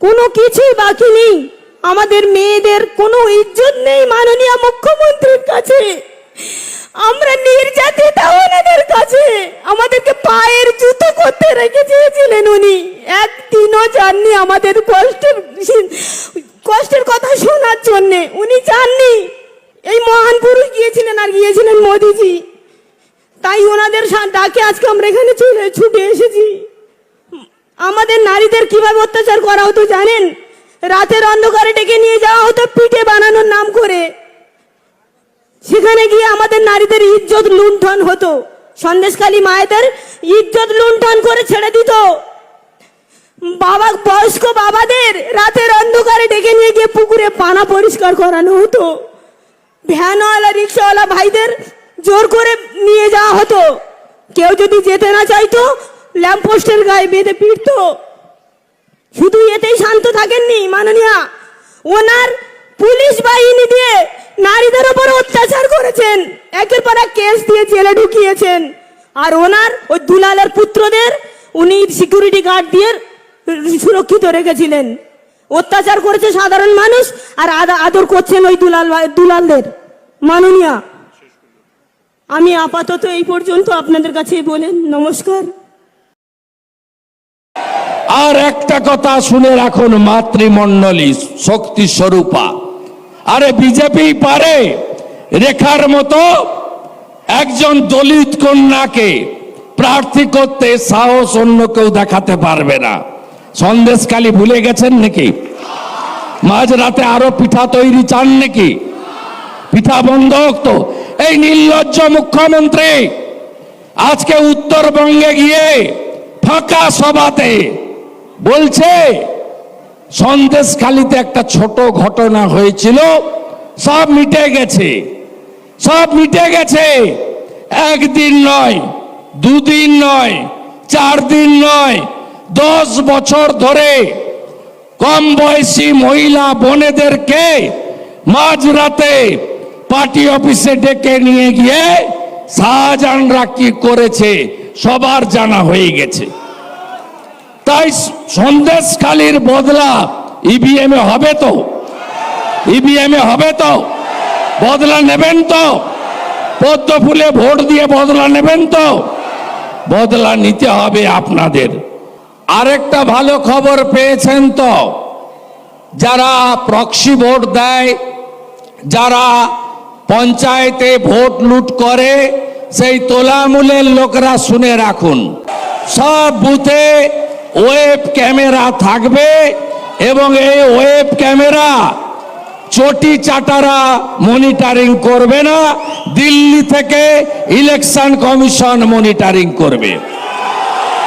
কোনো কিছুই বাকি নেই। আমাদের মেয়েদের কোনো ইজ্জত নেই মাননীয় মুখ্যমন্ত্রীর কাছে। আমরা নির্যাতিত ওনাদের কাছে। আমাদেরকে পায়ের জুতো করতে রেখে চেয়েছিলেন উনি। একদিনও যাননি আমাদের কষ্টের কষ্টের কথা শোনার জন্যে। উনি যাননি। এই মহান পুরুষ গিয়েছিলেন আর গিয়েছিলেন মোদিজি। তাই ওনাদের ডাকে আজকে আমরা এখানে চলে ছুটে এসেছি। আমাদের নারীদের কীভাবে অত্যাচার করা হতো জানেন? রাতের অন্ধকারে ডেকে নিয়ে যাওয়া হতো পিঠে বানানোর নাম করে। সেখানে গিয়ে আমাদের নারীদের ইজ্জত লুণ্ঠন হতো। সন্দেশখালী মায়েদের ইজ্জত লুণ্ঠন করে ছেড়ে দিত। বাবা, বয়স্ক বাবাদের রাতের অন্ধকারে ডেকে নিয়ে গিয়ে পুকুরে পানা পরিষ্কার করানো হতো। ভ্যানওয়ালা, রিক্সাওয়ালা ভাইদের জোর করে নিয়ে যাওয়া হতো। কেউ যদি যেতে না চাইতো ল্যাম্পপোস্টের গায়ে বেঁধে পিটতো শুধু এতেই শান্ত থাকেননি, মাননীয়া। ওনার পুলিশ বাহিনী দিয়ে নারীদের উপর অত্যাচার করেছেন। একের পর এক কেস দিয়ে জেলে ঢুকিয়েছেন। আর ওনার ওই দুলালের পুত্রদের উনি সিকিউরিটি গার্ড দিয়ে সুরক্ষিত রেখেছিলেন। অত্যাচার করেছে সাধারণ মানুষ আর আদা- আদর করছেন ওই দুলাল দুলালদের। মাননীয়া, আমি আপাতত এই পর্যন্ত আপনাদের কাছে বলেন। নমস্কার। আর একটা কথা শুনে রাখুন, মাতৃমণ্ডলী, শক্তি স্বরূপা। আরে বিজেপি পারে রেখার মতো একজন দলিত কন্যাকে প্রার্থী করতে সাহস অন্য কেউ দেখাতে পারবে না। সন্দেশকালী ভুলে গেছেন নাকি? মাঝরাতে আরও পিঠা তৈরি চান নাকি? পিঠা বন্ধ তো। এই নির্লজ্জ মুখ্যমন্ত্রী, আজকে উত্তরবঙ্গে গিয়ে ফাঁকা সভাতে বলছে, সন্দেশখালিতে একটা ছোট ঘটনা হয়েছিল, সব মিটে গেছে, সব মিটে গেছে। একদিন নয়, দুদিন নয় চার দিন নয়, দশ বছর ধরে কম বয়সী মহিলা বোনেদেরকে মাঝরাতে পার্টি অফিসে ডেকে নিয়ে গিয়ে শাহজাহানরা কি করেছে সবার জানা হয়ে গেছে। তাই সন্দেশখালীর বদলা ইভিএম এ হবে তো? ইভিএম এ হবে তো? বদলা নেবেন তো? পদ্ম ফুলে ভোট দিয়ে বদলা নেবেন তো? বদলা নিতে হবে আপনাদের। আরেকটা ভালো খবর পেয়েছেন তো? যারা প্রক্সি ভোট দেয়, যারা পঞ্চায়েতে ভোট লুট করে, সেই তোলামূলের লোকরা শুনে রাখুন। সব বুথে ওয়েব ক্যামেরা থাকবে এবং এই ওয়েব ক্যামেরা চটি চাটারা মনিটারিং করবে না, দিল্লি থেকে ইলেকশন কমিশন মনিটারিং করবে।